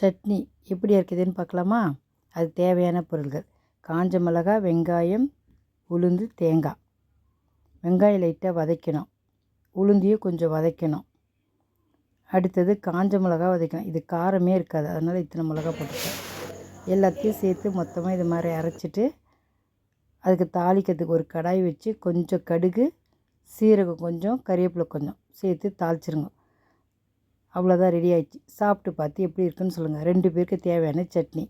சட்னி எப்படி இருக்குதுன்னு பார்க்கலாமா? அது தேவையான பொருள்கள். காஞ்ச மிளகா வெங்காயம் உளுந்து தேங்காய். வெங்காயம் லைட்டாக வதக்கணும். உளுந்தையும் கொஞ்சம் வதக்கணும். அடுத்தது காஞ்ச மிளகா வதக்கணும். இது காரமே இருக்காது. அதனால் இத்தனை மிளகா போட்டுக்கேன் எல்லாத்தையும் சேர்த்து மொத்தமாக இது மாதிரி அரைச்சிட்டு அதுக்கு தாளிக்கிறதுக்கு ஒரு கடாய் வச்சு கொஞ்சம் கடுகு சீரகம் கொஞ்சம் கறிவேப்பிலை கொஞ்சம் சேர்த்து தாளிச்சிருங்க. அவ்வளோதான் ரெடி ஆயிடுச்சு. சாப்பிட்டு பார்த்து எப்படி இருக்குன்னு சொல்லுங்கள் ரெண்டு பேருக்கு தேவையான சட்னி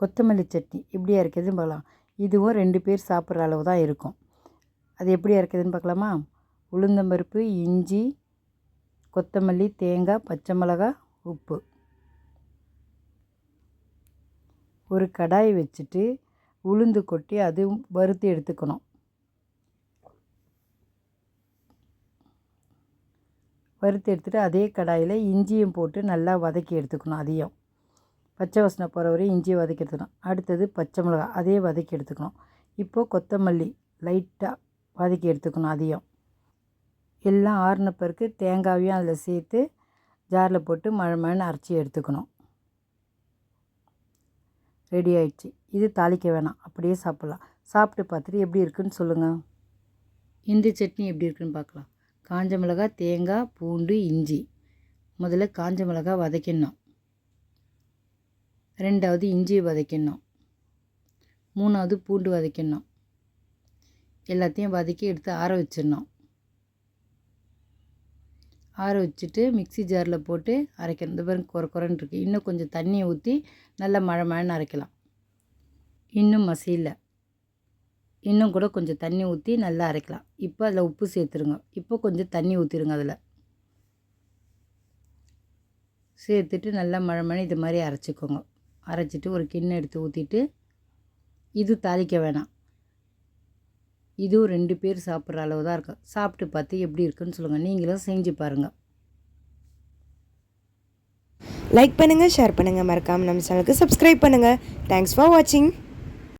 கொத்தமல்லி சட்னி இப்படியா இருக்குதுன்னு பார்க்கலாம். இதுவும் ரெண்டு பேர் சாப்பிட்ற அளவு தான் இருக்கும். அது எப்படியா இருக்குதுன்னு பார்க்கலாமா? உளுந்தம்பருப்பு இஞ்சி கொத்தமல்லி தேங்காய் பச்சை மிளகா உப்பு. ஒரு கடாய் வச்சுட்டு உளுந்து கொட்டி அது வறுத்து எடுத்துக்கணும். வறுத்து எடுத்துகிட்டு அதே கடாயில் இஞ்சியும் போட்டு நல்லா வதக்கி எடுத்துக்கணும் அதையும் பச்சை வாசனை போகிற வரையும் இஞ்சியை வதக்கி எடுத்துக்கணும் அடுத்தது பச்சை மிளகா அதே வதக்கி எடுத்துக்கணும். இப்போது கொத்தமல்லி லைட்டாக வதக்கி எடுத்துக்கணும் அதையும் எல்லாம் ஆறின பிறகு தேங்காயும் அதில் சேர்த்து ஜாரில் போட்டு மழை மழைன்னு அரைச்சி எடுத்துக்கணும். ரெடி ஆயிடுச்சு. இது தாளிக்க வேணாம். அப்படியே சாப்பிட்லாம். சாப்பிட்டு பார்த்துட்டு எப்படி இருக்குன்னு சொல்லுங்கள் இந்த சட்னி எப்படி இருக்குன்னு பார்க்கலாம். காஞ்ச மிளகாய் தேங்காய் பூண்டு இஞ்சி. முதல்ல காஞ்ச மிளகாய் வதக்கிடணும். ரெண்டாவது இஞ்சி வதக்கிடணும். மூணாவது பூண்டு வதக்கிடணும். எல்லாத்தையும் வதக்கி எடுத்து ஆற வச்சிடணும். ஆற வச்சுட்டு மிக்ஸி ஜாரில் போட்டு அரைக்கணும். இந்த பாருங்க குறை குறைன்னு இருக்குது இன்னும் கொஞ்சம் தண்ணியை ஊற்றி நல்லா மழை மழைன்னு அரைக்கலாம். இன்னும் மசியல. இன்னும் கூட கொஞ்சம் தண்ணி ஊற்றி நல்லா அரைக்கலாம். இப்போ அதில் உப்பு சேர்த்துருங்க. இப்போ கொஞ்சம் தண்ணி ஊற்றிடுங்க அதில். சேர்த்துட்டு நல்லா மழை மழை இது மாதிரி அரைச்சிக்கோங்க. அரைச்சிட்டு ஒரு கிண்ணம் எடுத்து ஊற்றிட்டு இது தாளிக்க வேணாம். இதுவும் ரெண்டு பேர் சாப்பிட்ற அளவு தான் இருக்கும். சாப்பிட்டு பார்த்து எப்படி இருக்குன்னு சொல்லுங்கள் நீங்களும் செஞ்சு பாருங்கள் லைக் பண்ணுங்கள் ஷேர் பண்ணுங்கள் மறக்காமல் நம்ம சேனலுக்கு சப்ஸ்கிரைப் பண்ணுங்கள் தேங்க்ஸ் ஃபார் வாட்சிங்